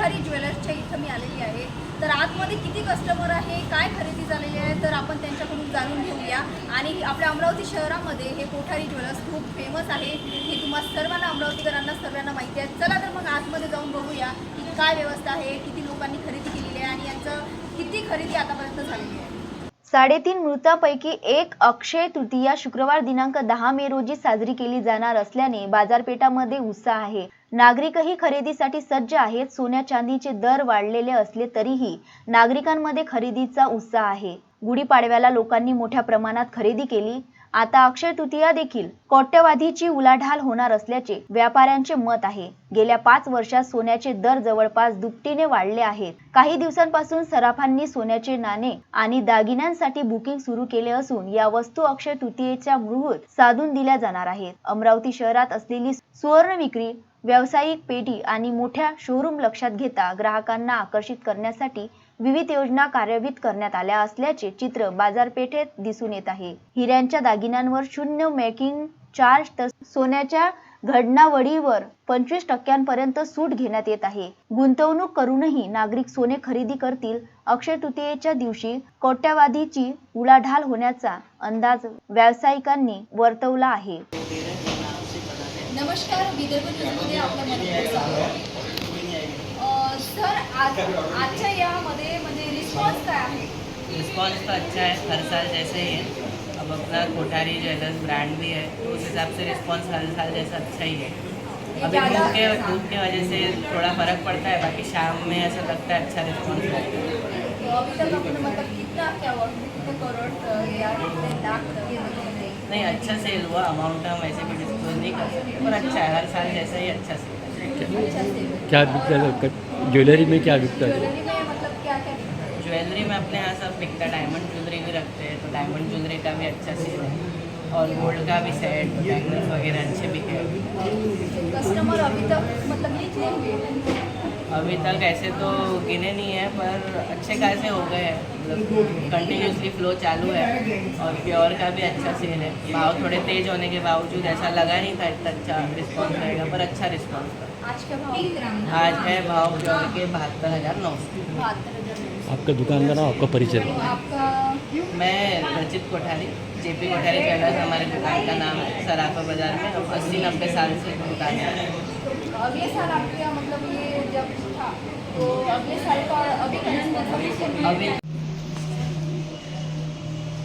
कोठारी ज्वेलर्सच्या इथं मी आलेली आहे. तर आतमध्ये किती कस्टमर आहे काय खरेदी झालेली आहे तर आपण त्यांच्याकडून जाणून घेऊया. आणि आपल्या अमरावती शहरामध्ये हे कोठारी ज्वेलर्स खूप फेमस आहे. हे तुम्हा सर्वांना अमरावतीकरांना सर्वांना माहिती आहे. चला तर मग आतमध्ये जाऊन बघूया की काय व्यवस्था आहे किती लोकांनी खरेदी केलेली आहे आणि यांचं किती खरेदी आतापर्यंत झालेली आहे. साडेतीन मृतांपैकी एक अक्षय तृतीया शुक्रवार दिनांक दहा मे रोजी साजरी केली जाणार असल्याने बाजारपेठामध्ये उत्साह आहे. नागरिकही खरेदीसाठी सज्ज आहेत. सोन्या चांदीचे दर वाढलेले असले तरीही नागरिकांमध्ये खरेदीचा उत्साह आहे. गुढीपाडव्याला लोकांनी मोठ्या प्रमाणात खरेदी केली. आता अक्षय तृतीया देखील कोट्यवाधीची उलाढाल होणार असल्याचे व्यापाऱ्यांचे मत आहे. गेल्या पाच वर्षात सोन्याचे दर जवळपास दुपटीने वाढले आहेत. काही दिवसांपासून सराफांनी सोन्याचे नाणे आणि दागिन्यांसाठी बुकिंग सुरू केले असून या वस्तू अक्षय तृतीयेच्या मुहूर्त साधून दिल्या जाणार आहेत. अमरावती शहरात असलेली सुवर्ण विक्री व्यावसायिक पेटी आणि मोठ्या शोरूम लक्षात घेता ग्राहकांना आकर्षित करण्यासाठी विविध योजना कार्यान्वित करण्यात आल्या असल्याचे चित्र बाजारपेठेत दिसून येत आहे. हिऱ्यांच्या दागिन्यांवर शून्य मेकिंग चार्ज तर सोन्याच्या घडणावळीवर पंचवीस टक्क्यांपर्यंत सूट घेण्यात येत आहे. गुंतवणूक करूनही नागरिक सोने खरेदी करतील. अक्षय तृतीयेच्या दिवशी कोट्यावादीची उलाढाल होण्याचा अंदाज व्यावसायिकांनी वर्तवला आहे. नमस्कार विदर्भ न्यूजमध्ये आपलं मनपूर्वक स्वागत. सर आज आजच्या यामध्ये म्हणजे रिस्पॉन्स काय आहे? रिस्पॉन्स तो अच्छा है हर साल जैसे ही है। अब अपना कोठारी ज्वेलर्स ब्रांड भी है तो उस हिसाब से रिस्पॉन्स हर साल जैसा अच्छा ही है। अभी धूप के। धूप के वजह से थोड़ा फ़र्क पड़ता है बाकी शाम में ऐसा लगता है अच्छा रिस्पॉन्स रहता है। तो अभी तक अपने मतलब कितना क्या हुआ? करोड़ या कितने लाख तक ये नहीं अच्छा सेल हुआ अमाउंट हम ऐसे भी डिस्क्लोज नहीं कर सकते पर अच्छा है हर साल जैसा ही अच्छा सेल से क्या बिकता है ज्वेलरी में क्या बिकता है? ज्वेलरी में मतलब क्या क्या बिकता है? ज्वेलरी में अपने यहाँ सब बिकता है डायमंड ज्वेलरी भी रखते हैं तो डायमंड ज्वेलरी का भी अच्छा सेल है। और गोल्ड का भी सेट बैंगल्स वगैरह अच्छे बिके हैं। कस्टमर अभी तक मतलब हुए अभी तक ऐसे तो गिने नहीं है पर अच्छे खासे हो गए हैं। मतलब कंटिन्यूसली फ्लो चालू है। और प्योर का भी अच्छा सेल है। भाव थोड़े तेज होने के बावजूद ऐसा लगा नहीं था इतना अच्छा रिस्पॉन्स रहेगा पर अच्छा रिस्पॉन्स था। आज क्या भाव आज है भाव प्योर के बहत्तर हज़ार नौ सौ। आपका दुकान का नाम आपका परिचय। आपका मैं रचित कोठारी जेपी कोठारी ज्वेलर्स हमारे दुकान का नाम है सराफा बाज़ार में। अब अस्सी नब्बे साल से दुकान है। अगले साल आपका मतलब ये जब था तो अगले साल का अभी अभी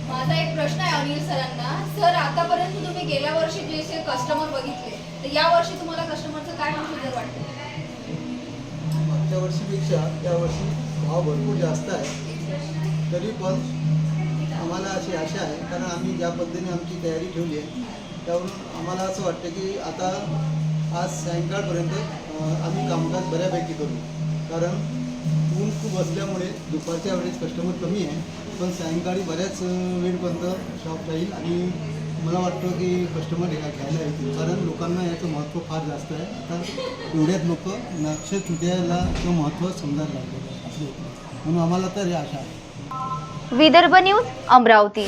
माझा एक प्रश्न आहे अनिल सरांना. सर आतापर्यंत तुम्ही गेल्या वर्षी जे कस्टमर बघितले तर या वर्षी तुम्हाला कस्टमरचं काय प्रोसिजर वाटतं? मागच्या वर्षीपेक्षा यावर्षी भाव भरपूर जास्त आहे. तरी पण आम्हाला अशी आशा आहे कारण आम्ही ज्या पद्धतीने आमची तयारी ठेवली आहे त्यावरून आम्हाला असं वाटतं की आता आज सायंकाळपर्यंत आम्ही कामकाज बऱ्यापैकी करू. कारण ऊन खूप असल्यामुळे दुपारच्या वेळेस कस्टमर कमी आहे पण सायंकाळी बऱ्याच वेळपर्यंत शॉप राहील आणि मला वाटतं की कस्टमर घ्या घ्यायला येतील. कारण लोकांना याचं महत्त्व फार जास्त आहे. आता एवढ्यात लोक नक्षत्र तृतीयाला किंवा महत्त्व समजायला लागलेलं आहे. म्हणून आम्हाला तर हे आशा आहे. विदर्भ न्यूज अमरावती.